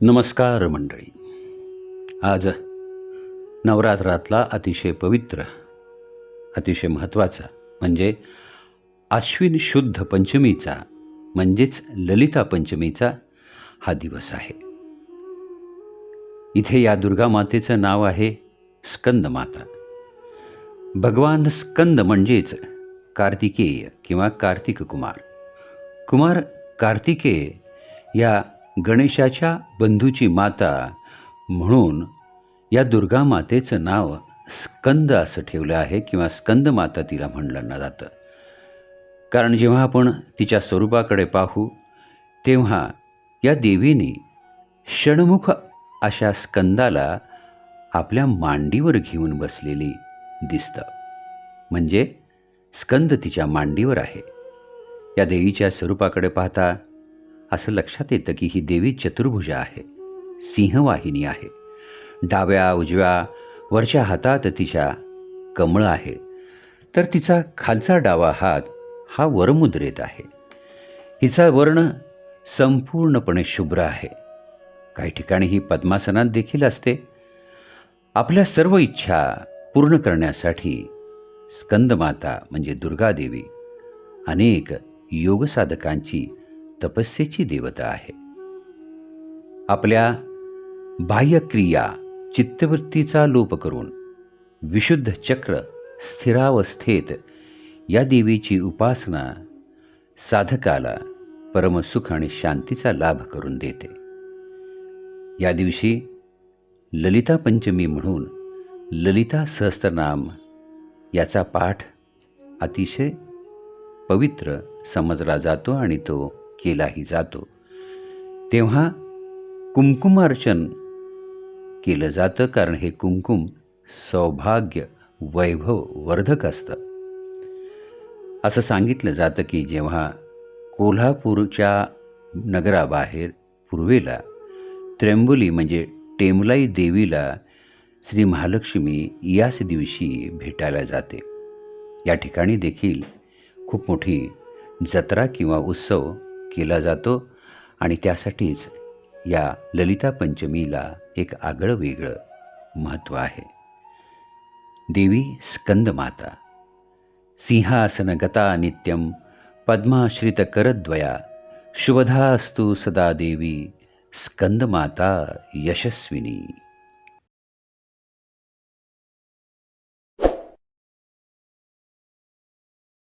नमस्कार मंडळी. आज नवरात्रातला अतिशय पवित्र अतिशय महत्त्वाचा म्हणजे आश्विन शुद्ध पंचमीचा म्हणजेच ललिता पंचमीचा हा दिवस आहे. इथे या दुर्गा मातेचं नाव आहे स्कंद माता. भगवान स्कंद म्हणजेच कार्तिकेय किंवा कार्तिक कुमार. कुमार कार्तिकेय या गणेशाच्या बंधूची माता म्हणून या दुर्गा मातेचं नाव स्कंद असं ठेवलं आहे किंवा स्कंद माता तिला म्हणलं जातं. कारण जेव्हा आपण तिच्या स्वरूपाकडे पाहू तेव्हा या देवीने षण्मुख अशा स्कंदाला आपल्या मांडीवर घेऊन बसलेली दिसतं. म्हणजे स्कंद तिच्या मांडीवर आहे. या देवीच्या स्वरूपाकडे पाहता असं लक्षात येतं की ही देवी चतुर्भुजा आहे. सिंहवाहिनी आहे. डाव्या उजव्या वरच्या हातात तिच्या कमळं आहे. तर तिचा खालचा डावा हात हा वरमुद्रेत आहे. हिचा वर्ण संपूर्णपणे शुभ्र आहे. काही ठिकाणी ही पद्मासनात देखील असते. आपल्या सर्व इच्छा पूर्ण करण्यासाठी स्कंदमाता म्हणजे दुर्गादेवी अनेक योगसाधकांची तपस्येची देवता आहे. आपल्या बाह्यक्रिया चित्तवृत्तीचा लोप करून विशुद्ध चक्र स्थिरावस्थेत या देवीची उपासना साधकाला परमसुख आणि शांतीचा लाभ करून देते. या दिवशी ललिता पंचमी म्हणून ललिता सहस्त्रनाम याचा पाठ अतिशय पवित्र समजला जातो आणि तो केलाही जातो. तेव्हा कुंकुमार्चन केलं जातं कारण हे कुंकुम सौभाग्य वैभव वर्धक असतं. असं सांगितलं जातं की जेव्हा कोल्हापूरच्या नगराबाहेर पूर्वेला त्र्यंबुली म्हणजे टेमलाई देवीला श्री महालक्ष्मी याच दिवशी भेटायला जाते. या ठिकाणी देखील खूप मोठी जत्रा किंवा उत्सव केला जातो आणि त्यासाठीच या ललिता पंचमीला एक आगळं वेगळं महत्त्व आहे. देवी स्कंदमाता सिंहासनगता नित्यं पद्माश्रितकरद्वया शुभधा अस्तु सदा देवी स्कंदमाता यशस्विनी।